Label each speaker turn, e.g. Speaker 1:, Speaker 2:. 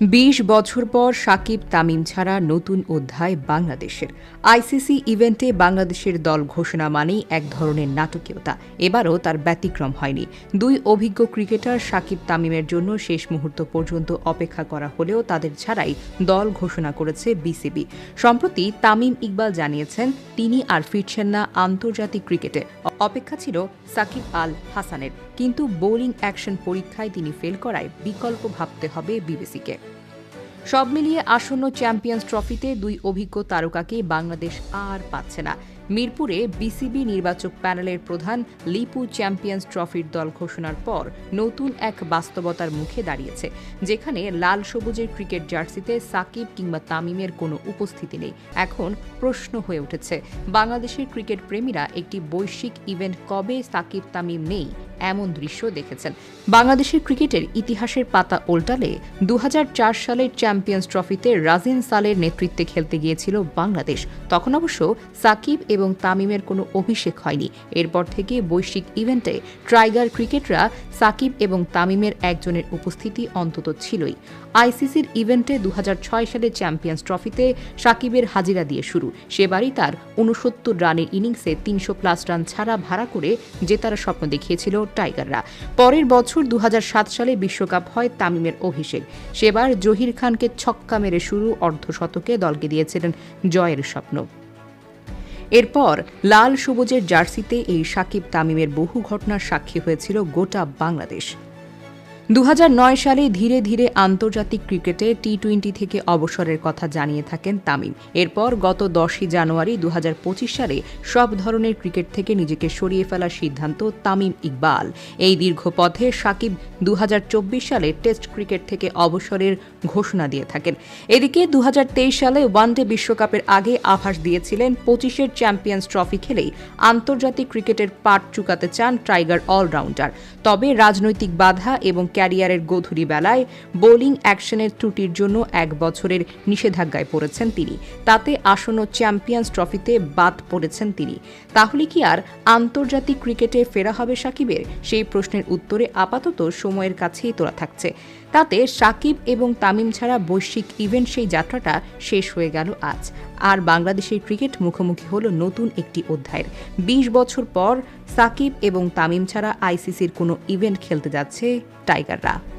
Speaker 1: বিশ বছর পর সাকিব তামিম ছাড়া নতুন অধ্যায় বাংলাদেশের। আইসিসি ইভেন্টে বাংলাদেশের দল ঘোষণা মানেই এক ধরনের নাটকীয়তা। এবারও তার ব্যতিক্রম হয়নি। দুই অভিজ্ঞ ক্রিকেটার সাকিব তামিমের জন্য শেষ মুহূর্ত পর্যন্ত অপেক্ষা করা হলেও তাদের ছাড়াই দল ঘোষণা করেছে বিসিবি। সম্প্রতি তামিম ইকবাল জানিয়েছেন, তিনি আর ফিরছেন না আন্তর্জাতিক ক্রিকেটে। অপেক্ষা ছিল সাকিব আল হাসানের। কিন্তু বোলিং অ্যাকশন পরীক্ষায় তিনি ফেল করায় বিকল্প ভাবতে হবে বিবিসিকে। সব মিলিয়ে আসন্ন চ্যাম্পিয়ন্স ট্রফিতে দুই অভিজ্ঞ তারকাকে বাংলাদেশ আর পাচ্ছে না। মিরপুরে বিসিবি নির্বাচক প্যানেলের প্রধান লিপু চ্যাম্পিয়ন্স ট্রফির দল ঘোষণার পর নতুন এক বাস্তবতার মুখে দাঁড়িয়েছে, যেখানে লাল সবুজের ক্রিকেট জার্সিতে সাকিব কিংবা তামিমের কোনো উপস্থিতি নেই। এখন প্রশ্ন হয়ে উঠেছে, বাংলাদেশের ক্রিকেট প্রেমীরা একটি বৈশ্বিক ইভেন্ট কবে সাকিব তামিম নেই? এমন দৃশ্য দেখেছেন। বাংলাদেশের ক্রিকেটের ইতিহাসের পাতা ওল্টালে দু হাজার চার সালের চ্যাম্পিয়ন্স ট্রফিতে রাজিন সালের নেতৃত্বে খেলতে গিয়েছিল বাংলাদেশ। তখন অবশ্য সাকিব এবং তামিমের কোনো অভিষেক হয়নি। এরপর থেকে বৈশ্বিক ইভেন্টে ট্রাইগার ক্রিকেটরা সাকিব এবং তামিমের একজনের উপস্থিতি অন্তত ছিলই। আইসিসির ইভেন্টে দু হাজার ছয় সালে চ্যাম্পিয়ন্স ট্রফিতে সাকিবের হাজিরা দিয়ে শুরু। সেবারই তার উনসত্তর রানের ইনিংসে তিনশো প্লাস রান ছাড়া ভাড়া করে জেতার স্বপ্ন দেখিয়েছিল টাইগাররা। পরের বছর দু সালে বিশ্বকাপ হয় তামিমের অভিষেক। সেবার জহির খানকে ছক্কা মেরে শুরু অর্ধশতকে দলকে দিয়েছিলেন জয়ের স্বপ্ন। এরপর লাল সবুজের জার্সিতে এই সাকিব তামিমের বহু ঘটনার সাক্ষী হয়েছিল গোটা বাংলাদেশ। দু হাজার নয় সালে ধীরে ধীরে আন্তর্জাতিক ক্রিকেটে টি টোয়েন্টি থেকে অবসরের কথা জানিয়ে থাকেন তামিম। এরপর গত দশই জানুয়ারি দু হাজার পঁচিশ সালে সব ধরনের ক্রিকেট থেকে নিজেকে সরিয়ে ফেলার সিদ্ধান্ত তামিম ইকবাল। এই দীর্ঘ পথে সাকিব দু হাজার চব্বিশ সালে টেস্ট ক্রিকেট থেকে অবসরের ঘোষণা দিয়ে থাকেন। এদিকে দু হাজার তেইশ সালে ওয়ানডে বিশ্বকাপের আগে আভাস দিয়েছিলেন পঁচিশের চ্যাম্পিয়ন্স ট্রফি খেলেই আন্তর্জাতিক ক্রিকেটের পাট চুকাতে চান টাইগার অলরাউন্ডার। তবে রাজনৈতিক বাধা এবং ক্যারিয়ারের গধুরি বেলায় বোলিং অ্যাকশনের ত্রুটির জন্য এক বছরের নিষেধাজ্ঞায় পড়েছেন তিনি। তাতে আসন্ন চ্যাম্পিয়ন্স ট্রফিতে বাদ পড়েছেন তিনি। তাহলে কি আর আন্তর্জাতিক ক্রিকেটে ফেরা হবে সাকিবের? সেই প্রশ্নের উত্তরে আপাতত সময়ের কাছেই তোলা থাকছে। তাতে সাকিব এবং তামিম ছাড়া বৈশ্বিক ইভেন্ট সেই যাত্রাটা শেষ হয়ে গেল আজ। আর বাংলাদেশের ক্রিকেট মুখোমুখি হলো নতুন একটি অধ্যায়ের। বিশ বছর পর সাকিব এবং তামিম ছাড়া আইসিসির কোনো ইভেন্ট খেলতে যাচ্ছে টাইগাররা